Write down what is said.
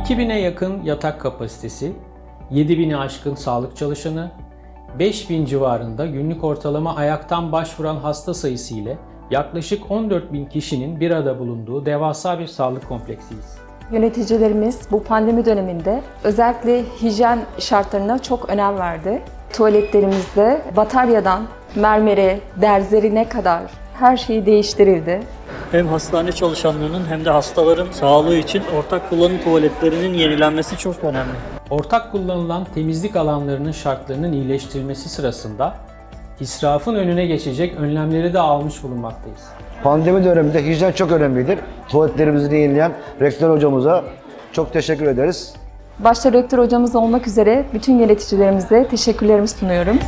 2000'e yakın yatak kapasitesi, 7000'i aşkın sağlık çalışanı, 5000 civarında günlük ortalama ayaktan başvuran hasta sayısı ile yaklaşık 14.000 kişinin bir arada bulunduğu devasa bir sağlık kompleksiyiz. Yöneticilerimiz bu pandemi döneminde özellikle hijyen şartlarına çok önem verdi. Tuvaletlerimizde bataryadan mermere, derzerine kadar her şey değiştirildi. Hem hastane çalışanlarının hem de hastaların sağlığı için ortak kullanım tuvaletlerinin yenilenmesi çok önemli. Ortak kullanılan temizlik alanlarının şartlarının iyileştirilmesi sırasında israfın önüne geçecek önlemleri de almış bulunmaktayız. Pandemi döneminde hijyen çok önemlidir. Tuvaletlerimizi yenileyen rektör hocamıza çok teşekkür ederiz. Başta rektör hocamız olmak üzere bütün yöneticilerimize teşekkürlerimi sunuyorum.